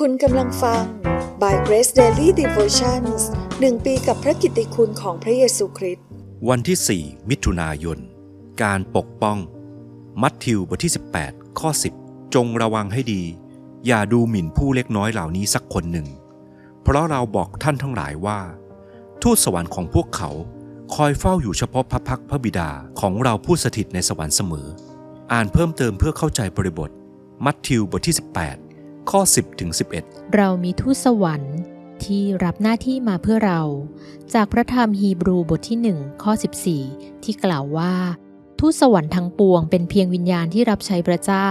คุณกำลังฟัง By Grace Daily Devotions หนึ่งปีกับพระกิตติคุณของพระเยซูคริสต์ วันที่ 4 มิถุนายน การปกป้อง มัทธิวบทที่ 18 ข้อ 10 จงระวังให้ดี อย่าดูหมิ่นผู้เล็กน้อยเหล่านี้สักคนหนึ่ง เพราะเราบอกท่านทั้งหลายว่า ทูตสวรรค์ของพวกเขา คอยเฝ้าอยู่เฉพาะพระพักพระบิดาของเราผู้สถิตในสวรรค์เสมอ อ่านเพิ่มเติมเพื่อเข้าใจบริบท มัทธิวบทที่ 18 ข้อ 10ถึง11 เรามีทูตสวรรค์ที่รับหน้าที่มาเพื่อเรา จากพระธรรมฮีบรูบทที่ 1 ข้อ 14 ที่กล่าวว่า ทูตสวรรค์ทั้งปวงเป็นเพียงวิญญาณที่รับใช้พระเจ้า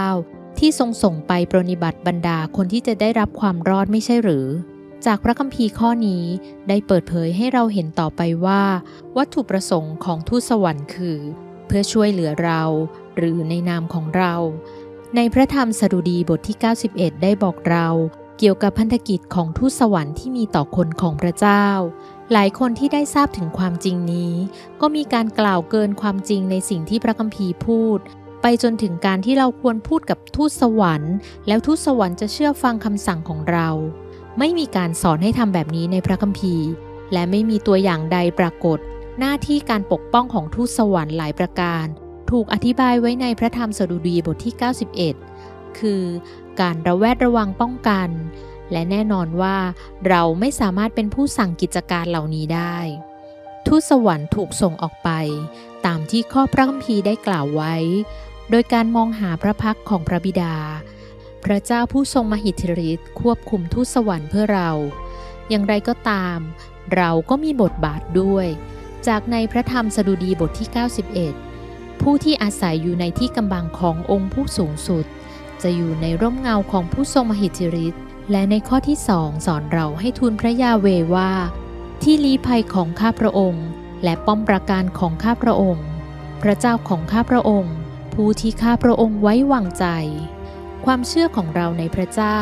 ที่ทรงส่งไปปรนนิบัติบรรดาคนที่จะได้รับความรอดไม่ใช่หรือ จากพระคัมภีร์ข้อนี้ได้เปิดเผยให้เราเห็นต่อไปว่า วัตถุประสงค์ของทูตสวรรค์คือ เพื่อช่วยเหลือเรา หรือในนามของเรา ในพระธรรมสดุดีบทที่ 91 ได้บอกเราเกี่ยวกับพันธกิจของทูตสวรรค์ที่มีต่อคนของพระเจ้า หลายคนที่ได้ทราบถึงความจริงนี้ ก็มีการกล่าวเกินความจริงในสิ่งที่พระคัมภีร์พูด ไปจนถึงการที่เราควรพูดกับทูตสวรรค์ แล้วทูตสวรรค์จะเชื่อฟังคำสั่งของเรา ไม่มีการสอนให้ทำแบบนี้ในพระคัมภีร์ และไม่มีตัวอย่างใดปรากฏ หน้าที่การปกป้องของทูตสวรรค์หลายประการ ถูกอธิบายไว้ในพระธรรมสดุดีบทที่ 91 คือการระแวดระวังป้องกัน และแน่นอนว่าเราไม่สามารถเป็นผู้สั่งกิจการเหล่านี้ได้ ทูตสวรรค์ถูกส่งออกไป ตามที่ข้อพระคัมภีร์ได้กล่าวไว้ โดยการมองหาพระพักของพระบิดา พระเจ้าผู้ทรงมหิทธิฤทธิ์ควบคุมทูตสวรรค์เพื่อเรา อย่างไรก็ตาม เราก็มีบทบาทด้วย จากในพระธรรมสดุดีบทที่ 91 ผู้ที่อาศัยอยู่ในที่กำบังขององค์ผู้สูงสุด จะอยู่ในร่มเงาของผู้ทรงมหิทธิฤทธิ์และในข้อที่สองสอนเราให้ทูลพระยาเวว่า ที่ลี้ภัยของข้าพระองค์ และป้อมปราการของข้าพระองค์ พระเจ้าของข้าพระองค์ ผู้ที่ข้าพระองค์ไว้วางใจ ความเชื่อของเราในพระเจ้า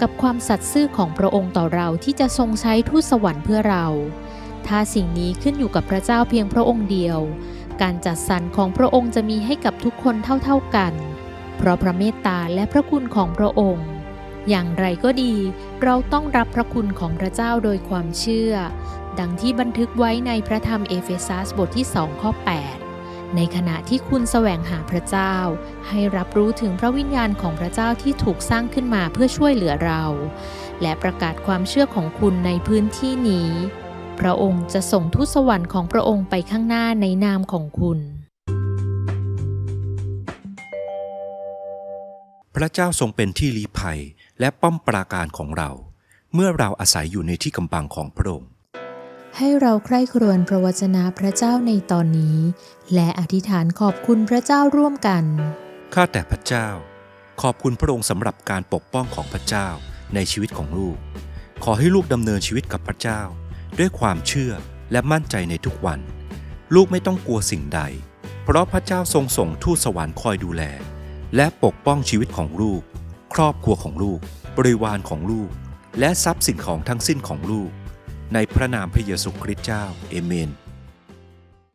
กับความสัตย์ซื่อของพระองค์ต่อเราที่จะทรงใช้ทูตสวรรค์เพื่อเรา ถ้าสิ่งนี้ขึ้นอยู่กับพระเจ้าเพียงพระองค์เดียว การจัดสรรของพระองค์จะมีให้กับทุกคนเท่าๆกัน เพราะพระเมตตาและพระคุณของพระองค์ อย่างไรก็ดี เราต้องรับพระคุณของพระเจ้าโดยความเชื่อ ดังที่บันทึกไว้ในพระธรรมเอเฟซัสบทที่2ข้อ 8 ในขณะที่คุณแสวงหาพระเจ้า ให้รับรู้ถึงพระวิญญาณของพระเจ้าที่ถูกสร้างขึ้นมาเพื่อช่วยเหลือเรา และประกาศความเชื่อของคุณในพื้นที่นี้ พระองค์จะส่งทูตสวรรค์ของพระองค์ไปข้างหน้าในนามของคุณ พระเจ้าทรงเป็นที่ลี้ภัยและป้อมปราการของเรา เมื่อเราอาศัยอยู่ในที่กำบังของพระองค์ ให้เราใคร่ครวญพระวจนะพระเจ้าในตอนนี้ และอธิษฐานขอบคุณพระเจ้าร่วมกัน ข้าแต่พระเจ้า ขอบคุณพระองค์สำหรับการปกป้องของพระเจ้าในชีวิตของลูก ขอให้ลูกดำเนินชีวิตกับพระเจ้า ด้วยความเชื่อและมั่นใจในทุกวัน ลูกไม่ต้องกลัวสิ่งใด เพราะพระเจ้าทรงส่งทูตสวรรค์คอยดูแล และปกป้องชีวิตของลูก ครอบครัวของลูก บริวารของลูก และทรัพย์สินของทั้งสิ้นของลูก ในพระนามพระเยซูคริสต์เจ้า เอเมน